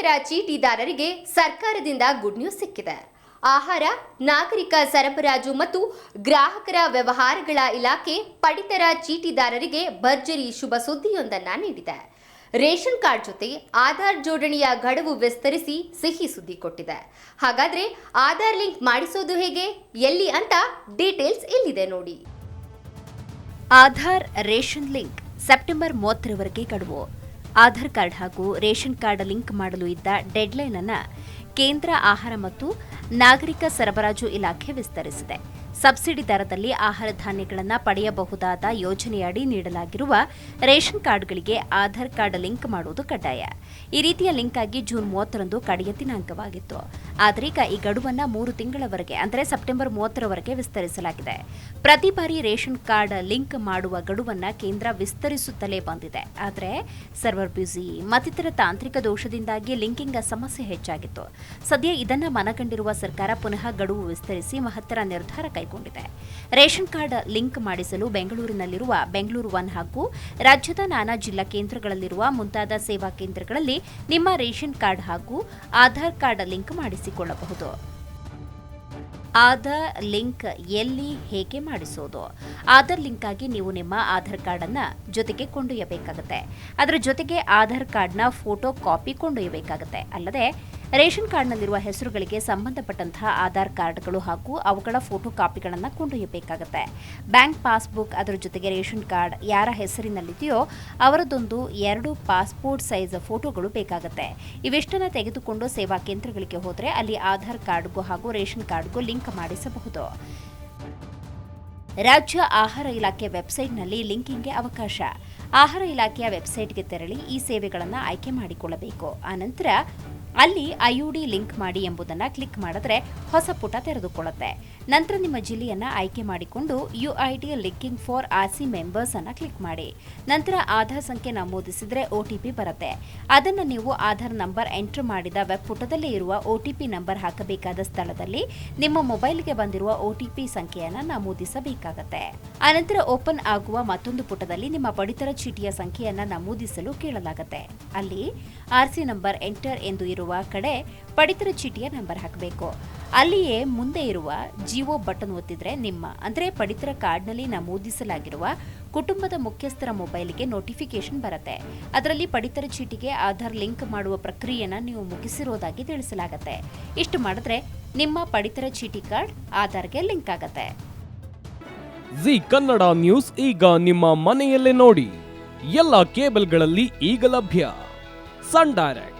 ಪಡಿತರ ಚೀಟಿದಾರರಿಗೆ ಸರ್ಕಾರದಿಂದ good news ಸಿಕ್ಕಿದೆ. ಆಹಾರ, ನಾಗರಿಕ ಸರಬರಾಜು ಮತ್ತು ಗ್ರಾಹಕರ ವ್ಯವಹಾರಗಳ ಇಲಾಖೆ ಪಡಿತರ ಚೀಟಿದಾರರಿಗೆ ಭರ್ಜರಿ ಶುಭ ಸುದ್ದಿಯೊಂದನ್ನ ನೀಡಿದೆ. ರೇಷನ್ ಕಾರ್ಡ್ ಜೊತೆ ಆಧಾರ್ ಜೋಡಣೆಯ ಗಡುವು ವಿಸ್ತರಿಸಿ ಸಿಹಿ ಸುದ್ದಿ ಕೊಟ್ಟಿದೆ. ಹಾಗಾದ್ರೆ ಆಧಾರ್ ಲಿಂಕ್ ಮಾಡಿಸೋದು ಹೇಗೆ? ಎಲ್ಲಿ ಅಂತ ಡೀಟೇಲ್ಸ್ ಇಲ್ಲಿದೆ ನೋಡಿ. ಆಧಾರ್, ರೇಷನ್ ಲಿಂಕ್ ಸೆಪ್ಟೆಂಬರ್ ಮೂವತ್ತರವರೆಗೆ ಗಡುವು ಆಧಾರ್ ಕಾರ್ಡ್ ಹಾಗೂ ರೇಷನ್ ಕಾರ್ಡ್ ಲಿಂಕ್ ಮಾಡಲು ಇದ್ದ ಡೆಡ್ಲೈನ್ ಅನ್ನು ಕೇಂದ್ರ ಆಹಾರ ಮತ್ತು ನಾಗರಿಕ ಸರಬರಾಜು ಇಲಾಖೆ ವಿಸ್ತರಿಸಿದೆ. ಸಬ್ಸಿಡಿ ದರದಲ್ಲಿ ಆಹಾರ ಧಾನ್ಯಗಳನ್ನು ಪಡೆಯಬಹುದಾದ ಯೋಜನೆಯಡಿ ನೀಡಲಾಗಿರುವ ರೇಷನ್ ಕಾರ್ಡ್ಗಳಿಗೆ ಆಧಾರ್ ಕಾರ್ಡ್ ಲಿಂಕ್ ಮಾಡುವುದು ಕಡ್ಡಾಯ. ಈ ರೀತಿಯ ಲಿಂಕ್ ಆಗಿ ಜೂನ್ ಮೂವತ್ತರಂದು ಕಡೆಯ ದಿನಾಂಕವಾಗಿತ್ತು. ಆದರೆ ಈಗ ಈ ಗಡುವನ್ನು ಮೂರು ತಿಂಗಳವರೆಗೆ, ಅಂದರೆ ಸೆಪ್ಟೆಂಬರ್ ಮೂವತ್ತರವರೆಗೆ ವಿಸ್ತರಿಸಲಾಗಿದೆ. ಪ್ರತಿ ಬಾರಿ ರೇಷನ್ ಕಾರ್ಡ್ ಲಿಂಕ್ ಮಾಡುವ ಗಡುವನ್ನು ಕೇಂದ್ರ ವಿಸ್ತರಿಸುತ್ತಲೇ ಬಂದಿದೆ. ಆದರೆ ಸರ್ವರ್ ಬ್ಯುಸಿ, ಮತ್ತಿತರ ತಾಂತ್ರಿಕ ದೋಷದಿಂದಾಗಿ ಲಿಂಕಿಂಗ್ ಸಮಸ್ಯೆ ಹೆಚ್ಚಾಗಿತ್ತು. ಸದ್ಯ ಇದನ್ನು ಮನಗಂಡಿರುವ ಸರ್ಕಾರ ಪುನಃ ಗಡುವು ವಿಸ್ತರಿಸಿ ಮಹತ್ತರ ನಿರ್ಧಾರ ಕೈಗೊಂಡಿದೆ ರೇಷನ್ ಕಾರ್ಡ್ ಲಿಂಕ್ ಮಾಡಿಸಲು ಬೆಂಗಳೂರಿನಲ್ಲಿರುವ ಬೆಂಗಳೂರು ಒನ್ ಹಾಗೂ ರಾಜ್ಯದ ನಾನಾ ಜಿಲ್ಲಾ ಕೇಂದ್ರಗಳಲ್ಲಿರುವ ಮುಂತಾದ ಸೇವಾ ಕೇಂದ್ರಗಳಲ್ಲಿ ನಿಮ್ಮ ರೇಷನ್ ಕಾರ್ಡ್ ಹಾಗೂ ಆಧಾರ್ ಕಾರ್ಡ್ ಲಿಂಕ್ ಮಾಡಿಸಿಕೊಳ್ಳಬಹುದು. ಆಧಾರ್ ಲಿಂಕ್ ಎಲ್ಲಿ ಹೇಗೆ ಮಾಡಿಸೋದು? ಆಧಾರ್ ಲಿಂಕ್ ಆಗಿ ನೀವು ನಿಮ್ಮ ಆಧಾರ್ ಕಾರ್ಡ್ ಅನ್ನ ಜೊತೆಗೆ ಕೊಂಡೊಯ್ಯಬೇಕಾಗುತ್ತೆ. ಅದರ ಜೊತೆಗೆ ಆಧಾರ್ ಕಾರ್ಡ್ನ ಫೋಟೋ ಕಾಪಿ ಕೊಂಡೊಯ್ಯಬೇಕಾಗುತ್ತೆ. ಅಲ್ಲದೆ ರೇಷನ್ ಕಾರ್ಡ್ನಲ್ಲಿರುವ ಹೆಸರುಗಳಿಗೆ ಸಂಬಂಧಪಟ್ಟಂತಹ ಆಧಾರ್ ಕಾರ್ಡ್ಗಳು ಹಾಗೂ ಅವುಗಳ ಫೋಟೋ ಕಾಪಿಗಳನ್ನು ಕೊಂಡೊಯ್ಯಬೇಕಾಗುತ್ತೆ. ಬ್ಯಾಂಕ್ ಪಾಸ್ಬುಕ್ ಅದರ ಜೊತೆಗೆ ರೇಷನ್ ಕಾರ್ಡ್ ಯಾರ ಹೆಸರಿನಲ್ಲಿದೆಯೋ ಅವರದೊಂದು ಎರಡು ಪಾಸ್ಪೋರ್ಟ್ ಸೈಜ್ ಫೋಟೋಗಳು ಬೇಕಾಗುತ್ತೆ. ಇವೆಷ್ಟನ್ನು ತೆಗೆದುಕೊಂಡು ಸೇವಾ ಕೇಂದ್ರಗಳಿಗೆ ಹೋದರೆ ಅಲ್ಲಿ ಆಧಾರ್ ಕಾರ್ಡ್ಗೂ ಹಾಗೂ ರೇಷನ್ ಕಾರ್ಡ್ಗೂ ಲಿಂಕ್ ಮಾಡಿಸಬಹುದು. ರಾಜ್ಯ ಆಹಾರ ಇಲಾಖೆ ವೆಬ್ಸೈಟ್ನಲ್ಲಿ ಲಿಂಕಿಂಗ್ಗೆ ಅವಕಾಶ. ಆಹಾರ ಇಲಾಖೆಯ ವೆಬ್ಸೈಟ್ಗೆ ತೆರಳಿ ಈ ಸೇವೆಗಳನ್ನು ಆಯ್ಕೆ ಮಾಡಿಕೊಳ್ಳಬೇಕು. ಆನಂತರ ಅಲ್ಲಿ ಐಯುಡಿ ಲಿಂಕ್ ಮಾಡಿ ಎಂಬುದನ್ನು ಕ್ಲಿಕ್ ಮಾಡಿದ್ರೆ ಹೊಸ ಪುಟ ತೆರೆದುಕೊಳ್ಳುತ್ತೆ. ನಂತರ ನಿಮ್ಮ ಜಿಲ್ಲೆಯನ್ನು ಆಯ್ಕೆ ಮಾಡಿಕೊಂಡು U UID linking for RC members ಅನ್ನು ಕ್ಲಿಕ್ ಮಾಡಿ. ನಂತರ ಆಧಾರ್ ಸಂಖ್ಯೆ ನಮೂದಿಸಿದ್ರೆ ಪಿ ಬರುತ್ತೆ. ಅದನ್ನು ನೀವು ಆಧಾರ್ ನಂಬರ್ ಎಂಟರ್ ಮಾಡಿದ ವೆಬ್ ಪುಟದಲ್ಲಿ ಇರುವ ಪಿ ನಂಬರ್ ಹಾಕಬೇಕಾದ ಸ್ಥಳದಲ್ಲಿ ನಿಮ್ಮ ಮೊಬೈಲ್ಗೆ ಬಂದಿರುವ ಒ ಟಿ ಪಿ ಸಂಖ್ಯೆಯನ್ನು ನಮೂದಿಸಬೇಕಾಗತ್ತೆ. ಅನಂತರ ಓಪನ್ ಆಗುವ ಮತ್ತೊಂದು ಪುಟದಲ್ಲಿ ನಿಮ್ಮ ಪಡಿತರ ಚೀಟಿಯ ಸಂಖ್ಯೆಯನ್ನು ನಮೂದಿಸಲು ಕೇಳಲಾಗುತ್ತೆ. ಅಲ್ಲಿ ಆರ್ಸಿ ನಂಬರ್ ಎಂಟರ್ ಎಂದು ಇರುವ ಕಡೆ ಪಡಿತರ ಚೀಟಿಯ ನಂಬರ್ ಹಾಕಬೇಕು. ಅಲ್ಲಿಯೇ ಮುಂದೆ ಇರುವ ಜಿಒ ಬಟನ್ ಒತ್ತಿದ್ರೆ ನಿಮ್ಮ, ಅಂದರೆ ಪಡಿತರ ಕಾರ್ಡ್ನಲ್ಲಿ ನಮೂದಿಸಲಾಗಿರುವ ಕುಟುಂಬದ ಮುಖ್ಯಸ್ಥರ ಮೊಬೈಲ್ಗೆ ನೋಟಿಫಿಕೇಶನ್ ಬರುತ್ತೆ. ಅದರಲ್ಲಿ ಪಡಿತರ ಚೀಟಿಗೆ ಆಧಾರ್ ಲಿಂಕ್ ಮಾಡುವ ಪ್ರಕ್ರಿಯೆನ ನೀವು ಮುಗಿಸಿರೋದಾಗಿ ತಿಳಿಸಲಾಗುತ್ತೆ. ಇಷ್ಟು ಮಾಡಿದ್ರೆ ನಿಮ್ಮ ಪಡಿತರ ಚೀಟಿ ಕಾರ್ಡ್ ಆಧಾರ್ಗೆ ಲಿಂಕ್ ಆಗುತ್ತೆ. ಜಿ ಕನ್ನಡ ನ್ಯೂಸ್ ಈಗ ನಿಮ್ಮ ಮನೆಯಲ್ಲೇ ನೋಡಿ. ಎಲ್ಲ ಕೇಬಲ್ಗಳಲ್ಲಿ ಈಗ ಲಭ್ಯ. ಸನ್ ಡೈರೆಕ್ಟ್